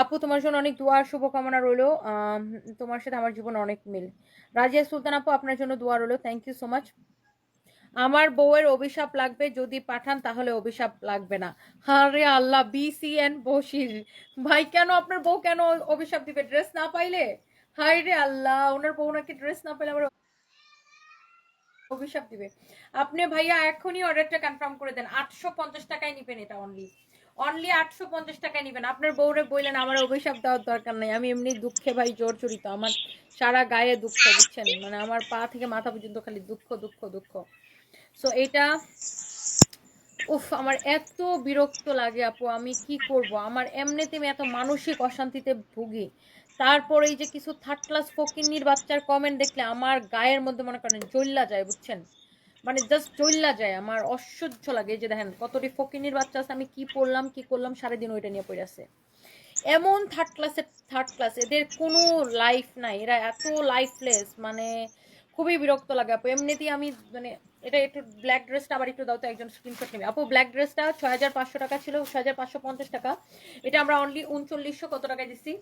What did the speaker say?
আপু, তোমার জন্য অনেক দোয়ার শুভকামনা রইল। তোমার সাথে আমার জীবনে অনেক মিল। রাজিয়া সুলতান আপু, আপনার জন্য দোয়া রইল। থ্যাংক ইউ সো মাচ আমার বউয়ের অভিশাপ লাগবে, যদি পাঠান তাহলে অভিশাপ লাগবে না। আরে আল্লাহ বিসিএন বসির ভাই, কেন আপনার বউ কেন অভিশাপ দিবে? ড্রেস না পাইলে? হাই রে আল্লাহ, ওনার বউ নাকি ড্রেস না পাইলে আমার অভিশাপ দিবে। আপনি ভাইয়া, এখনই অর্ডারটা কনফার্ম করে দেন। আটশো পঞ্চাশ টাকায় নিবেন এটা অনলি অনলি আটশো পঞ্চাশ টাকায় নিবেন। আপনার বউরে বললেন, আমার অভিশাপ দেওয়ার দরকার নাই। আমি এমনি দুঃখে ভাই জোর জড়িত আমার সারা গায়ে দুঃখ, বুঝছেন? মানে আমার পা থেকে মাথা পর্যন্ত খালি দুঃখ দুঃখ দুঃখ। সো এটা, উফ, আমার এত বিরক্ত লাগে আপু। আমি কি করব? আমার এমনিতে আমি এত মানসিক অশান্তিতে ভুগি। তারপরে এই যে কিছু থার্ড ক্লাস ফকিন্নির বাচ্চার কমেন্ট দেখলে আমার গায়ের মধ্যে মনে করেন জ্বল্লা যায়, বুঝছেন? মানে জাস্ট জ্বল্লা যায়, আমার অসহ্য লাগে। যে দেখেন, কতটি ফকিন্নির বাচ্চা আছে, আমি কি পড়লাম, কি করলাম, সারাদিন ওইটা নিয়ে পড়ে আছে। এমন থার্ড ক্লাসের থার্ড ক্লাস এদের কোনো লাইফ নাই। এরা এত লাইফলেস মানে খুবই বিরক্ত লাগে আপু। এমনিতেই আমি মানে এটা একটু ব্ল্যাক ড্রেসটা আবার একটু দাও তো, একজন স্ক্রিনশট নেবে। আপু ব্ল্যাক ড্রেসটা ছয় হাজার পাঁচশো টাকা ছিল, ছয় হাজার পাঁচশো পঞ্চাশ টাকা। এটা আমরা অনলি উনচল্লিশশো কত টাকায় দিচ্ছি?